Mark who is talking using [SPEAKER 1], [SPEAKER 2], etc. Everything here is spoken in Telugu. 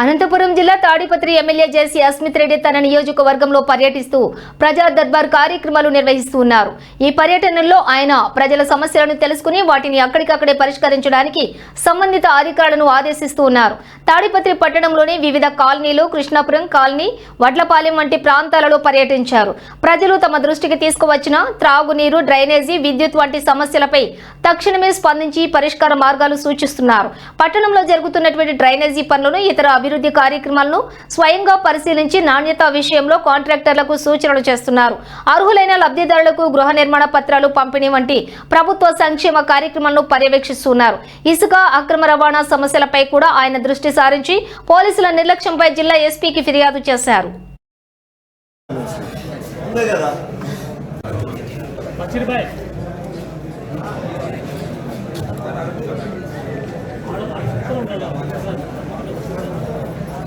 [SPEAKER 1] అనంతపురం జిల్లా తాడిపత్రి ఎమ్మెల్యే జేసీ అస్మిత్ రెడ్డి తన నియోజకవర్గంలో పర్యటిస్తూ ప్రజా దర్బార్ కార్యక్రమాలు నిర్వహిస్తూ ఉన్నారు. ఈ పర్యటనలో ఆయన ప్రజల సమస్యలను తెలుసుకుని వాటిని అక్కడికక్కడే పరిష్కరించడానికి సంబంధిత అధికారులను ఆదేశిస్తూ ఉన్నారు. తాడిపత్రి పట్టణంలోని వివిధ కాలనీలు కృష్ణాపురం కాలనీ వడ్లపాలెం వంటి ప్రాంతాలలో పర్యటించారు. ప్రజలు తమ దృష్టికి తీసుకువచ్చిన త్రాగునీరు డ్రైనేజీ విద్యుత్ వంటి సమస్యలపై తక్షణమే స్పందించి పరిష్కార మార్గాలు సూచిస్తున్నారు. పట్టణంలో జరుగుతున్నటువంటి డ్రైనేజీ పనులను ఇతర అభివృద్ధి అభివృద్ధి కార్యక్రమాలను స్వయంగా పరిశీలించి నాణ్యత విషయంలో కాంట్రాక్టర్లకు సూచనలు చేస్తున్నారు. అర్హులైన లబ్ధిదారులకు గృహ నిర్మాణ పత్రాలు పంపిణీ వంటి ప్రభుత్వ సంక్షేమ కార్యక్రమాలను పర్యవేక్షిస్తున్నారు. ఇసుక అక్రమ రవాణా సమస్యలపై కూడా ఆయన దృష్టి సారించి పోలీసుల నిర్లక్ష్యంపై జిల్లా ఎస్పీకి ఫిర్యాదు చేశారు.